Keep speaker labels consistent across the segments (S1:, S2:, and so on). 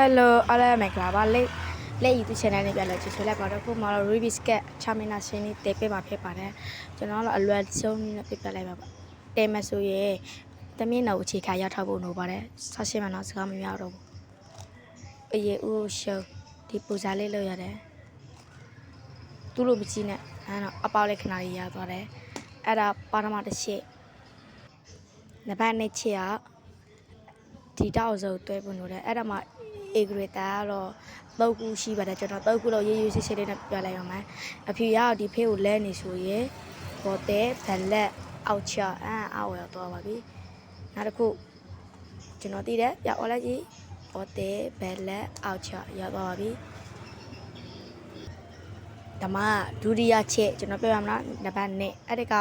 S1: Hello အားလုံးမင်္ဂလာပါလေလက် YouTube channel နဲ့ပြန်လာကြည့်ဆွေးလိုက်ပါတော့ခုမှတော့ Ruby Sketch Charmina ရှင်လေးတည်ပေးမှာဖြစ်ပါတယ်ကျွန်တော်တို့အလွယ်ဆုံးနည်းနဲ့ပြပြလိုက်ပါပါတည်မဆိုရင်တမင်းတော်အခြေခံရထားဖို့လိုပါတယ်ဆက်ရှင်းမှတော့စကားမများတော့ဘူးအရေဦးရှုံဒီပူဇာလေးလုပ်ရတယ်သူ့လိုမကြည့်နဲ့အဲ့တော့အပေါက်လေးခဏလေးရသွားတယ်အဲ့ဒါပါရမတစ်ချက်နံပါတ်နှစ်ချက်ကဒီတောက်စုပ်တွဲပုံလို့လဲအဲ့ဒါမှ အေဂရတာကတော့သုံးခုရှိပါတယ်ကျွန်တော်သုံးခုတော့ရေးရေးစစ်စစ်လေးနဲ့ပြလိုက်အောင်မယ်အဖြူရဒီဖေးကိုလဲနေဆိုရင်ဘောတဲဘလက်အောက်ချအာအောက်ရောက်သွားပါပြီနောက်တစ်ခုကျွန်တော်သိတယ်ပြအော်လိုက်ကြည့်ဘောတဲဘလက်အောက်ချရောက်သွားပါပြီဓမ္မဒုတိယချက်ကျွန်တော်ပြောရမလားနံပါတ်1အဲ့ဒီက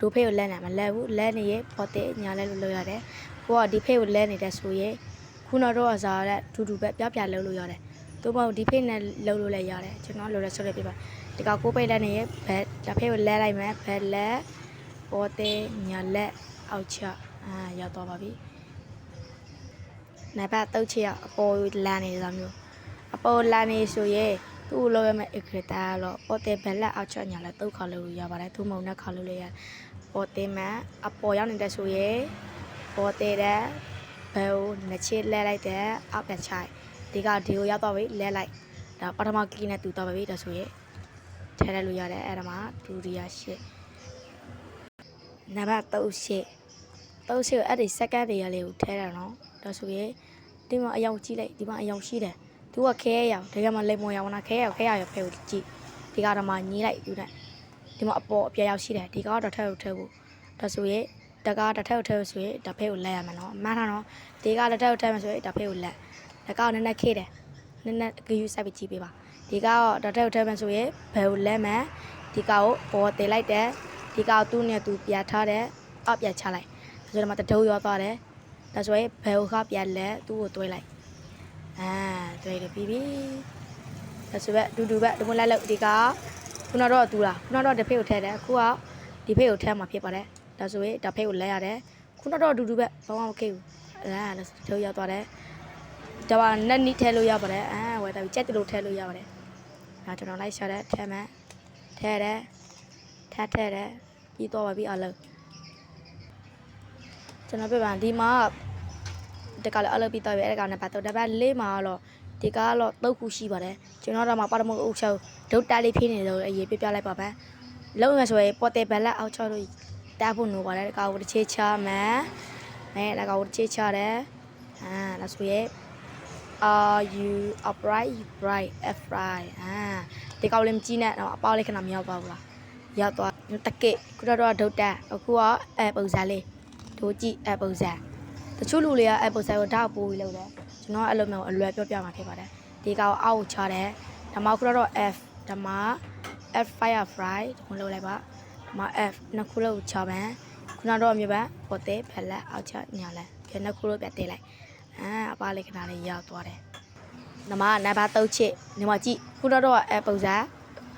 S1: ဒိုဖေးကိုလဲနေမလဲဘူးလဲနေရဘောတဲညာလဲလို့လုပ်ရတယ်ကိုကဒီဖိတ်ကိုလဲနေတဲ့ဆိုရင် ခုနတော့အစားတဲ့ဒူဒူပဲပြပြလှုပ်လို့ရတယ်။သို့မဟုတ်ဒီဖိတ်နဲ့လှုပ်လို့လည်းရတယ်။ကျွန်တော်လှုပ်လဲဆိုရပြပါ။ဒီကကိုပိတ်လက်နေရဲ့ဘက်ဒါဖိတ်ကိုလဲလိုက်မယ်ဘက်လက်ပေါ်တဲ့ညာလက်အောက်ချအာရောက်သွားပါပြီ။နံပါတ်3ချက်အပေါ်လမ်းနေတာမျိုးအပေါ်လမ်းနေဆိုရင်သူ့ကိုလောက်ရမယ့် equator ကတော့ပေါ်တဲ့ဘက်လက်အောက်ချညာလက်တုတ်ခါလို့ရပါတယ်။သို့မဟုတ်နဲ့ခါလို့လည်းရပေါ်တဲ့မှာအပေါ်ရောက်နေတဲ့ဆိုရင်ပေါ်တဲ့တဲ့ ဘယ်ကိုနှစ်ချစ်လဲလိုက်တဲ့အောက်ပြန်ချိုက်ဒီကဒီကိုရောက်တော့ပြီလဲလိုက်ဒါပထမကီးနဲ့တူတော့ပြီဒါဆိုရင်ထဲလိုက်လို့ရတယ်အဲ့ဒါမှဒုတိယရှစ်နံပါတ်3ရှစ်3ရှစ်အဲ့ဒီ second တွေရလေးကိုထဲတာနော်ဒါဆိုရင်ဒီမှာအယောင်ကြည့်လိုက်ဒီမှာအယောင်ရှိတယ်သူကခဲရောင်ဒါကမှလိမ်မော်ရောင်နာခဲရောင်ခဲရောင်ရဖဲကိုကြည့်ဒီကတော့မှညီးလိုက်ယူတယ်ဒီမှာအပေါ်အပြာရောက်ရှိတယ်ဒီကတော့ထဲကိုထဲဖို့ဒါဆိုရင် တကားတစ်ထက်တစ်ထက်ဆိုရင်တစ်ဖက်ကိုလက်ရမယ်နော်မှန်တာနော်ဒီကတစ်ထက်တစ်ထက်မှဆိုရင်တစ်ဖက်ကိုလက်တကားနည်းနည်းခေးတယ်နည်းနည်းဂယူစိုက်ပြီးကြည့်ပေးပါဒီကတော့တစ်ထက်တစ်ထက်မှဆိုရင်ဘယ်ကိုလက်မယ်ဒီကကိုပေါ်တင်လိုက်တယ်ဒီကကိုသူ့နဲ့သူပြထားတယ်အောက်ပြချလိုက်ဒါဆိုတော့မှတဒုံရောသွားတယ်ဒါဆိုရင်ဘယ်ကိုခပြလက်သူ့ကိုတွဲလိုက်အာတွဲတယ်ပြီးပြီဒါဆိုပဲဒူဒူပဲဒီမလိုက်လို့ဒီကခုနတော့သူလားခုနတော့တစ်ဖက်ကိုထဲတယ်အခုကဒီဖက်ကိုထဲမှာဖြစ်ပါတယ် ဒါဆိုရင်ဒါဖိတ်ကိုလဲရတယ်ခုနတော့အတူတူပဲဘာမှမကိဘူးအဲဒါလည်းထုတ်ရသွားတယ်ဒါပါနက်နီးထဲလို့ရပါတယ်အဲဝယ်တာကြက်တလို့ထဲလို့ရပါတယ်ဒါကျွန်တော်လိုက်ရှာတယ်ထဲမှာထဲတယ်ထပ်ထဲတယ်ပြီးတော့ပါပြီအလုံးကျွန်တော်ပြပါဒီမှာတကလည်းအလုပ်ပြီးတော့ပြီအဲ့ဒါကနံပါတ်3နံပါတ်4မှာတော့ဒီကတော့တုတ်ခုရှိပါတယ်ကျွန်တော်တော့မှာပါရမုတ်အုပ်ချုပ်ဒုတ်တက်လေးဖြစ်နေတော့အရေးပြပြလိုက်ပါပဲလုံးရဆိုရင်ပေါ်တယ်ဘလက်အောက်ချောလို့ တာဖို့နိုပါတယ်ဒါကဝတ်ချေချမယ်အဲဒါကဝတ်ချေချတယ်အာဒါဆိုရဲ are you upright bright f right အာဒီကောက်လေးမကြည့်နဲ့တော့အပေါက်လေးခဏမရောက်ပါဘူးလားရောက်သွားတကစ်ခုတော့တော့ဒုတ်တက်အခုကအဲပုံစံလေးတို့ကြည့်အဲပုံစံတချို့လူတွေကအဲပုံစံကိုဓာတ်ပိုးပြီးလုပ်တယ်ကျွန်တော်အဲ့လိုမျိုးအလွယ်ပြောပြမှာဖြစ်ပါတယ်ဒီကောက်အောက်ချတယ်ဓမ္မခုတော့ f ဓမ္မ f fire fry ဒီလိုလုပ်လိုက်ပါ မ F နှစ်ခုလုံး6ပန်းခုနတော့မြေပန်းပေါ်တဲ့ဖက်လက်အောက်ချညာလက်ပြန်နှစ်ခုလုံးပြတဲလိုက်အာအပါလေးခဏလေးရောက်သွားတယ်နမနံပါတ်3ချစ်ဒီမှာကြည့်ခုနတော့အပုံစံ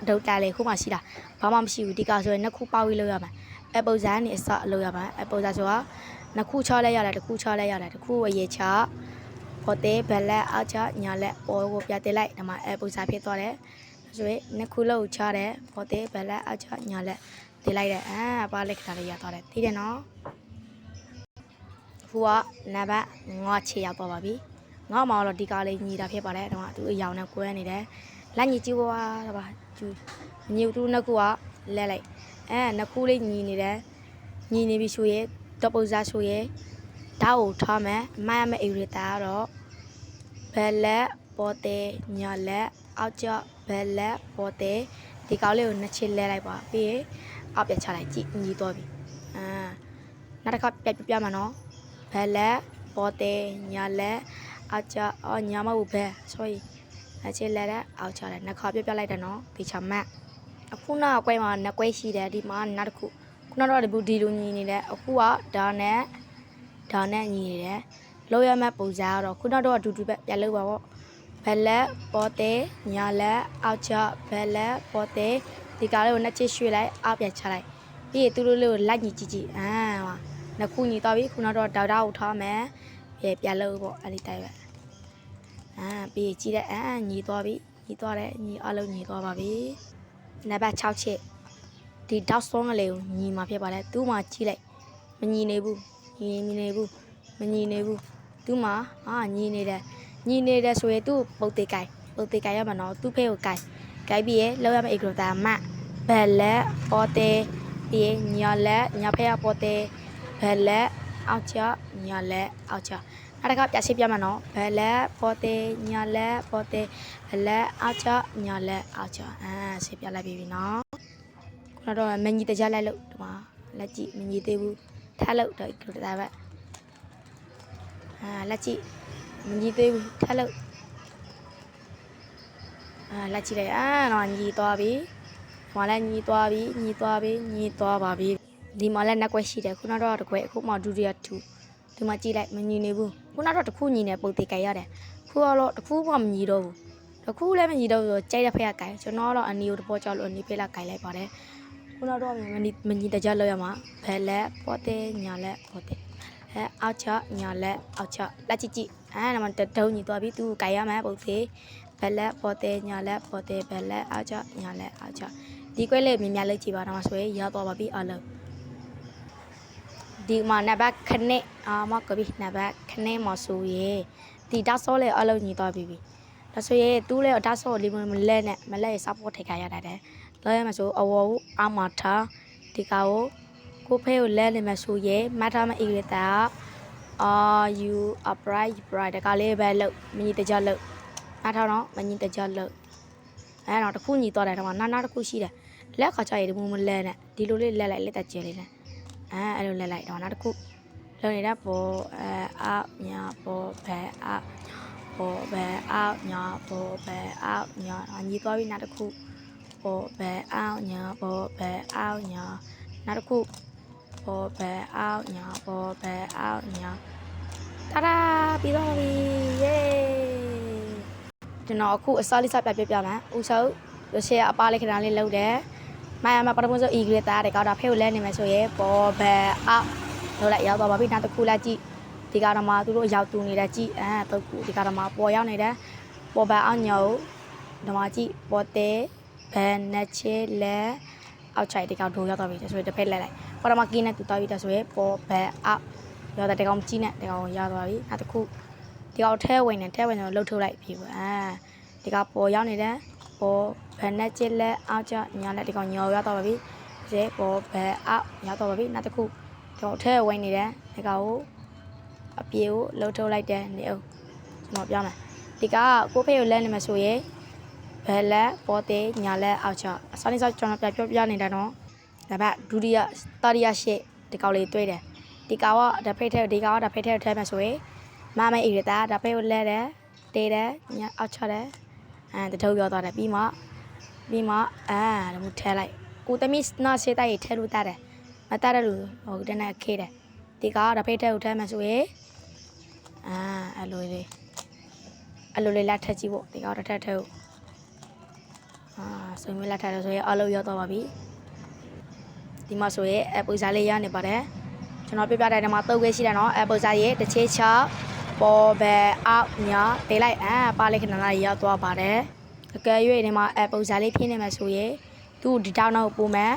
S1: ဒုတ်တာလေးခုမှရှိတာဘာမှမရှိဘူးဒီကဆိုရင်နှစ်ခုပေါက်ပြီးလောက်ရမှာအပုံစံနေအစအလုပ်ရမှာအပုံစံဆိုတာနှစ်ခုချလိုက်ရတယ်တစ်ခုချလိုက်ရတယ်တစ်ခုအရေးချပေါ်တဲ့ဘလက်အောက်ချညာလက်ပေါ်ကိုပြတဲလိုက်ဒီမှာအပုံစံဖြစ်သွားတယ်ဆိုရင်နှစ်ခုလုံးချတယ်ပေါ်တဲ့ဘလက်အောက်ချညာလက် တင်လိုက်တယ်အာအပါလက်ခါလေးရသွားတယ်သိတယ်နော်ဟိုကနံပါတ်9ချေရောက်သွားပါပြီငေါ့မောင်တော့ဒီကားလေးညီတာဖြစ်ပါတယ်တော့သူအယောင်နဲ့ကွဲနေတယ်လက်ညီကြည့်ပွားတော့ပါကျူညီတူနှစ်ခုကလဲလိုက်အဲနှစ်ခုလေးညီနေတယ်ညီနေပြီဆိုရင်တော့ပုံစားဆိုရင်ဓာတ်ကိုထားမယ်အမှန်ရမယ့်အေရီတာကတော့ဘယ်လက်ပေါ်တဲ့ညာလက်အောက်ကျဘယ်လက်ပေါ်တဲ့ဒီကောက်လေးကိုနှစ်ချစ်လဲလိုက်ပါပြီးရင် အောက်ပြချလိုက်ကြည့်ညီသွားပြီအာနောက်တစ်ခါပြပြပြမှာနော်ဘယ်လက်ပေါ်တဲ့ညာလက်အချအော်ညာမဟုတ်ဘယ် sorry အချေလက်တဲ့အောက်ချတယ်နှစ်ခါပြပြလိုက်တယ်နော်ဒီချမတ်အခုနောက်ကွဲမှာနှစ်ကွဲရှိတယ်ဒီမှာနောက်တစ်ခုခုနတော့ဒီဘူဒီလိုညီနေတယ်အခုကဒါနဲ့ဒါနဲ့ညီနေတယ်လောက်ရမဲ့ပုံစံကတော့ခုနတော့အတူတူပဲပြန်လုပ်ပါပေါ့ဘယ်လက်ပေါ်တဲ့ညာလက်အောက်ချဘယ်လက်ပေါ်တဲ့ ဒီကားလေးကိုနှစ်ချစ်ရွှေ့လိုက်အောက်ပြန်ချလိုက်ပြီးရင်သူတို့လေးကိုလိုက်ညီကြည့်ကြည့်အာဟောနှစ်ခုညီသွားပြီခုနောက်တော့ဒေါက်တာကိုထားမယ်ပြပြန်လို့ပေါ့အဲ့ဒီတိုက်ပဲအာပြီးကြည့်တဲ့အာညီသွားပြီညီသွားတယ်ညီအလုံးညီသွားပါပြီနံပါတ်6ချစ်ဒီဒေါက်ဆွန်ကလေးကိုညီမှာဖြစ်ပါတယ်သူ့မှာကြည့်လိုက်မညီနေဘူးညီမနေဘူးမညီနေဘူးသူ့မှာအာညီနေတယ်ညီနေတယ်ဆိုရင်သူ့ပုတ်သေးကိုင်ပုတ်သေးကိုင်ရမှာနော်သူ့ဖေးကိုကိုင် ကိုင်ပြီးရလောက်ရမယ့် icon တာမဘက်လက်ပေါ်သေးပြီးညာလက်ညာဖက်ကပေါ်သေးဘက်လက်အောက်ချညာလက်အောက်ချနောက်တစ်ခါပြရှင်းပြမယ်နော်ဘယ်လက်ပေါ်သေးညာလက်ပေါ်သေးဘယ်လက်အောက်ချညာလက်အောက်ချအာရှင်းပြလိုက်ပြီနော်ခုနတော့မညီတကြလိုက်လို့ဒီမှာလက်ကြည့်မညီသေးဘူးထားလို့တော့ဒီတာပဲအာလက်ကြည့်မညီသေးဘူးထားလို့ အာလက်ကြည့်လိုက်အာတော့ညီသွားပြီဟိုလည်းညီသွားပြီညီသွားပြီညီသွားပါပြီဒီမှာလည်းနှက်ကွက်ရှိတယ်ခုနတော့တစ်ခွက်အခုမှဒုတိယ2ဒီမှာကြည့်လိုက်မညီနေဘူးခုနတော့တစ်ခုညီနေပုံသေးကြိုက်ရတယ်ခုကတော့တစ်ခုမှမညီတော့ဘူးတစ်ခုလည်းမညီတော့ဘူးဆိုကြိုက်တဲ့ဖက်ကကြိုက်ကျွန်တော်တော့အနီကိုတပေါ်ကြောက်လို့အနီဖေးလာကြိုက်လိုက်ပါတယ်ခုနတော့မညီမညီတကြလောက်ရမှာဘယ်လက်ပေါ်သေးညာလက်ပေါ်သေးအဲအောက်ချညာလက်အောက်ချလက်ကြည့်ကြည့်အဲနမတတုံးညီသွားပြီသူကြိုက်ရမှာပုံသေး ဘယ်လက်ပေါ်သေးညာလက်ပေါ်သေးဘယ်လက်အောက်ချညာလက်အောက်ချဒီကွဲလေးမြင်များလောက်ကြည့်ပါတော့ဆိုရင်ရောက်သွားပါပြီအလုံးဒီမှာနံပါတ်ခနဲ့အာမကဘီနံပါတ်ခနဲ့မဆိုရေဒီဒါဆောလေအလုံးညီသွားပြီပြီဒါဆိုရေတူးလေဒါဆောလေးမလဲနဲ့မလဲစပေါ်ထိခိုင်ရတာတဲ့လဲရမဆိုအဝေါ်အမထာဒီကောကိုဖဲကိုလဲနေမဆိုရေမတ်ထားမအီရတာအာယူအပရိုက်ပရိုက်တကလေးပဲလို့မညီတကြလို့ မတ်ထားတော့မညီတကြလို့အဲတော့တခုညီသွားတယ်တော့နာနာတခုရှိတယ်လက်ခါချရည်ဒီမမလဲနဲ့ဒီလိုလေးလက်လိုက်လက်တကျဲလေးနဲ့အဲအဲ့လိုလက်လိုက်တော့နောက်တစ်ခုလုံနေတာပေါ်အဲအောက်ညာပေါ်ဘဲအောက်ပေါ်ဘဲအောက်ညာပေါ်ဘဲအောက်ညာညီသွားပြီနောက်တစ်ခုပေါ်ဘဲအောက်ညာပေါ်ဘဲအောက်ညာနောက်တစ်ခုပေါ်ဘဲအောက်ညာပေါ်ဘဲအောက်ညာတာဒါပြီးသွားပြီเย้ ကျွန်တော်အခုအစောလေးစပြပြပြမယ်ဥဆုပ်ရရှေအပါလေးခဏလေးလုပ်တယ်မိုင်အမပထမဆုံး e ဂရတာတဲ့ကောက်တာဖေကိုလဲနေမယ်ဆိုရင်ပေါ်ဘယ်အောက်လို့လိုက်ရောက်သွားပါပြီနောက်တစ်ခုလိုက်ကြည့်ဒီကတော့မှသူတို့ရောက်တူနေတဲ့ကြည့်အဲတုတ်ကူဒီကတော့မှပေါ်ရောက်နေတဲ့ပေါ်ဘယ်အောက်ညောဓမ္မကြည့်ပေါ်တဲ့ဘယ်နဲ့ချေလဲအောက်ချိုက်ဒီကောက်ဒိုးရောက်သွားပြီဆိုရင်တစ်ဖက်လဲလိုက်ပထမကင်းနဲ့တူသွားပြီဆိုရင်ပေါ်ဘယ်အောက်ရောက်တဲ့ဒီကောင်ကြီးနဲ့ဒီကောင်ရောက်သွားပြီနောက်တစ်ခု ဒီကောင်ထဲဝင်နေထဲဝင်ဆိုလှုပ်ထုတ်လိုက်ပြီပေါ့အဲဒီကပေါ်ရောက်နေတဲ့ပေါ်ဘယ်နဲ့ချစ်လက်အောက်ကျညာလက်ဒီကောင်ညော်ရတော့ပါပြီ။ဒီပေါ်ဘယ်အောက်ရတော့ပါပြီ။နောက်တစ်ခုတော့ထဲဝင်နေတယ်ဒီကောင်ကိုအပြေကိုလှုပ်ထုတ်လိုက်တယ်နေအောင်ကျွန်တော်ပြောမယ်။ဒီကကိုဖေးကိုလဲနေမှာဆိုရင်ဘယ်လက်ပေါ်သေးညာလက်အောက်ကျအစောင်းစောကျွန်တော်ပြပြောပြနေတာနော်။ဒါပေမဲ့ဒုတိယတတိယရှေ့ဒီကောင်လေးတွေ့တယ်။ဒီကောင်ကဓဖိတ်ထဲဒီကောင်ကဓဖိတ်ထဲထဲမှာဆိုရင် မမေအိရတာဓဖိတ်ကိုလဲတယ်တေးတယ်ညာအောက်ချတယ်အဲတထုပ်ပြောသွားတယ်ပြီးမှပြီးမှအဲဒါမျိုးထဲလိုက်ကိုသမီးနားစေးတိုက်ထဲလို့တာတယ်မတာတယ်လို့ဟိုတနေ့ခေးတယ်ဒီကားတော့ဖိတ်ထဲကိုထဲမှဆိုရင်အာအဲ့လိုလေးအဲ့လိုလေးလက်ထက်ကြည့်ဖို့ဒီကားတော့ထက်ထဲကိုအာဆိုရင်လက်ထက်လို့ဆိုရင်အလုပ်ရောက်တော့ပါပြီဒီမှာဆိုရင်အပူစားလေးရနေပါတယ်ကျွန်တော်ပြပြတဲ့နေရာမှာတုတ်ခဲရှိတယ်နော်အပူစားရဲ့တစ်ချေချ ပေါ်ဘယ်အောက်ညာပေးလိုက်အာပါလေးခဏလေးရောက်သွားပါတယ်အကယ်၍ဒီမှာအပူစားလေးဖြစ်နေမှာဆိုရင်သူ့ဒီတောင်းတော့ပုံမယ်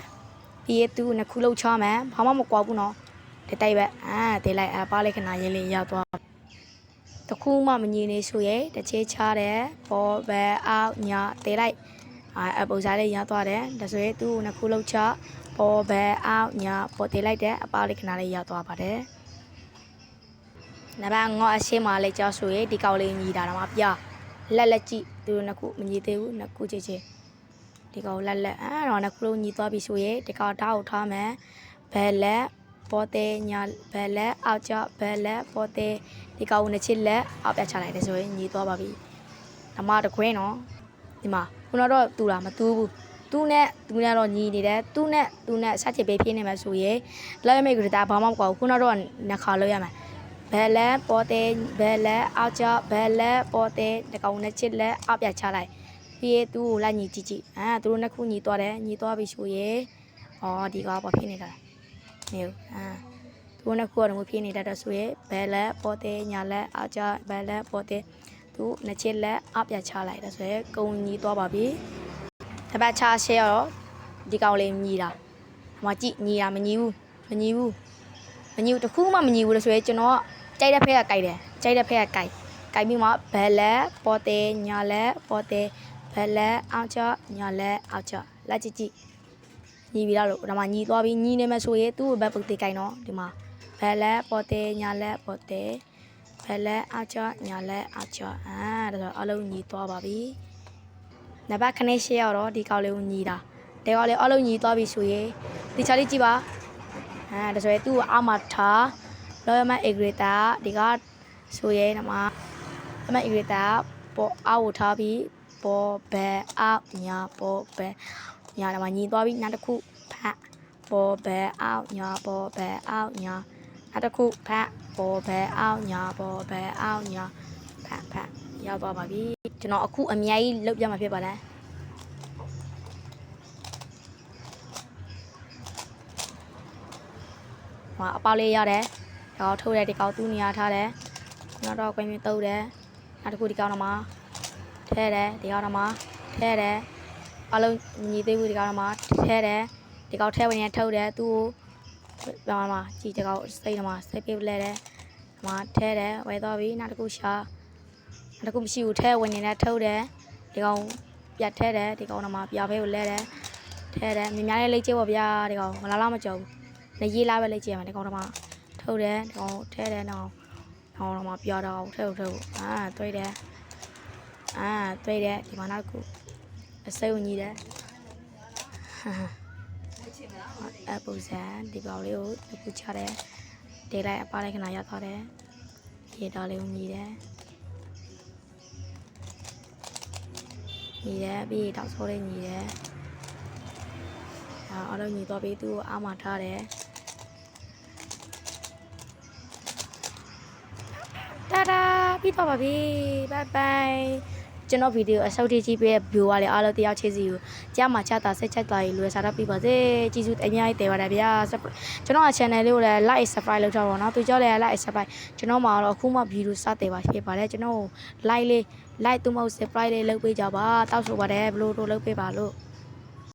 S1: ပြီးရင်သူ့နှစ်ခုလုံးချမယ်ဘာမှမကွာဘူးနော်ဒီတိုက်ပဲအာပေးလိုက်အာပါလေးခဏရေးလေးရောက်သွားတခုမှမငြင်းနေဆိုရင်တစ်ချေချတယ်ပေါ်ဘယ်အောက်ညာပေးလိုက်အာအပူစားလေးရောက်သွားတယ်ဒါဆိုရင်သူ့နှစ်ခုလုံးချပေါ်ဘယ်အောက်ညာပေါ်သေးလိုက်တဲ့အပါလေးခဏလေးရောက်သွားပါတယ် နံပါတ်5အရှင်းမလေးကြောက်ဆိုရင်ဒီကောက်လေးညီတာတော့မပြလက်လက်ကြည့်သူတို့နှစ်ခုမညီသေးဘူးနှစ်ခုချစ်ချစ်ဒီကောက်လက်လက်အဲ့တော့နှစ်ခုလုံးညီသွားပြီဆိုရင်ဒီကောက်ဓာတ်ကိုထားမယ်ဘယ်လက်ပေါ်သေးညာဘယ်လက်အောက်ကျဘယ်လက်ပေါ်သေးဒီကောက်ကိုနှစ်ချစ်လက်အောက်ပြချလိုက်တယ်ဆိုရင်ညီသွားပါပြီဓမ္မတခွင်းနော်ဒီမှာခုနတော့တူတာမတူဘူးသူနဲ့သူနဲ့တော့ညီနေတယ်သူနဲ့သူနဲ့ဆက်ချစ်ပေးပြနေမှာဆိုရင်လက်ရမိတ်ကတာဘာမှမကွာဘူးခုနတော့နှစ်ခါလို့ရမယ် ဘယ်လက်ပေါ်တဲ့ဘယ်လက်အောက်ကျဘယ်လက်ပေါ်တဲ့တကောင်နဲ့ချစ်လက်အောက်ပြချလိုက်ပြီးရင်သူ့ကိုလိုက်ညီကြည့်ကြည့်အာသူတို့နှစ်ခုညီသွားတယ်ညီသွားပြီဆိုရင်ဩဒီကားပေါ်ဖြစ်နေတာနေဦးအာသူတို့နှစ်ခုကတော့ဖြစ်နေတာတော့ဆိုရင်ဘယ်လက်ပေါ်တဲ့ညာလက်အောက်ကျဘယ်လက်ပေါ်တဲ့သူသူနှစ်ချစ်လက်အပြတ်ချလိုက်တယ်ဆိုရဲကုံညီသွားပါပြီတပတ်ချရှဲရတော့ဒီကောင်လေးညီတာဟိုမှာကြည့်ညီတာမညီဘူးမညီဘူးမညီဘူးတစ်ခုမှမညီဘူးလို့ဆိုရဲကျွန်တော်က ကြိုက်တဲ့ဖက်ကကြိုက်တယ်ကြိုက်တဲ့ဖက်ကကြိုက်ကြိုက်ပြီးမှဘယ်လက်ပေါ်တယ်ညာလက်ပေါ်တယ်ဘယ်လက်အောင်ချညာလက်အောင်ချလက်ကြည့်ကြည့်ညီပြီလားလို့ဒီမှာညီသွားပြီးညီနေမယ်ဆိုရင်သူ့ဘက်ပုတ်တေးကြိုက်နော်ဒီမှာဘယ်လက်ပေါ်တယ်ညာလက်ပေါ်တယ်ဘယ်လဲအချောညာလဲအချောအာဒါဆိုအလုံးညီသွားပါပြီနံပါတ်ခနဲ့ရှေ့ရောက်တော့ဒီကောင်လေးကိုညီတာဒီကောင်လေးအလုံးညီသွားပြီဆိုရင်ဒီချာလေးကြည့်ပါအာဒါဆိုရင်သူ့ကိုအမထား လောရမအေဂရတာဒီကဆိုရင်ဒီမှာအမအေဂရတာပေါ်အောက်ကိုထားပြီးပေါ်ဘယ်အောက်ညာပေါ်ဘယ်ညာဒီမှာညီသွားပြီနောက်တစ်ခုဖတ်ပေါ်ဘယ်အောက်ညာပေါ်ဘယ်အောက်ညာနောက်တစ်ခုဖတ်ပေါ်ဘဲအောင်ညာပေါ်ဘဲအောင်ညာဖတ်ဖတ်ရောက်သွားပါပြီကျွန်တော်အခုအများကြီးလုပ်ပြမှာဖြစ်ပါတယ်ဟိုအပေါက်လေးရတယ် ဒီကောင်ထုတ်တယ်ဒီကောင်သူ့နေရာထားတယ်နောက်တော့ကွင်းမြတုပ်တယ်နောက်တစ်ခုဒီကောင်တော့မှထဲတယ်ဒီကောင်တော့မှထဲတယ်အလုံးညီသေးဘူးဒီကောင်တော့မှထဲတယ်ဒီကောင်ထဲဝင်ရထုတ်တယ်သူ့ကိုပြောင်းမှာကြည်ဒီကောင်စိတ်တော့မှစိတ်ပေးလဲတယ်။မထဲတယ်ဝယ်တော့ပြီနောက်တစ်ခုရှာနောက်တစ်ခုမရှိဘူးထဲဝင်နေတဲ့ထုတ်တယ်ဒီကောင်ပြတ်ထဲတယ်ဒီကောင်တော့မှပြာဖဲကိုလဲတယ်ထဲတယ်မြင်များလေးလိတ်ကျပေါ့ဗျာဒီကောင်မလားလားမကြုံနေရေးလားပဲလိတ်ကျမှာဒီကောင်တော့မှ ထုတ်တယ်ဒီကောင်ထဲတယ်တော့တော့တော့မှပြာတော့ထဲကိုထဲကိုအာတွေ့တယ်အာတွေ့တယ်ဒီမှာနောက်တစ်ခုအစိမ့်ဝင်ကြီးတယ်အပူဇန်ဒီကောင်လေးကိုတစ်ခုချတယ်ဒေးလိုက်အပါလိုက်ခဏရောက်သွားတယ်ရေတော်လေးကိုမြည်တယ်မြည်တယ်ပြီးတောက်ဆိုးလေးမြည်တယ်အဲအားလုံးမြည်သွားပြီးသူ့ကိုအာမထားတယ် တာဒါပြီးတော့ပါပြီဘိုင်ဘိုင်ကျွန်တော်ဗီဒီယိုအစောက်တီးကြည့်ပေးတဲ့ view ကလည်းအားလုံးတယောက်ချစ်စီကိုကြားမှာချတာဆက်ချက်သွားပြီးလွယ်စားတော့ပြပါစေကျေးဇူးအများကြီးတင်ပါတယ်ဗျာကျွန်တော်က channel လေးကိုလည်း like subscribe လုပ်ထားပါတော့။သူကြောလည်း like subscribe ကျွန်တော်မှာတော့အခုမှ view စတဲ့ပါဖြစ်ပါတယ်ကျွန်တော် like လေး like သူမဟုတ် subscribe လေးလုပ်ပေးကြပါတောက်ဆိုပါတယ်ဘလို့တို့လုပ်ပေးပါလို့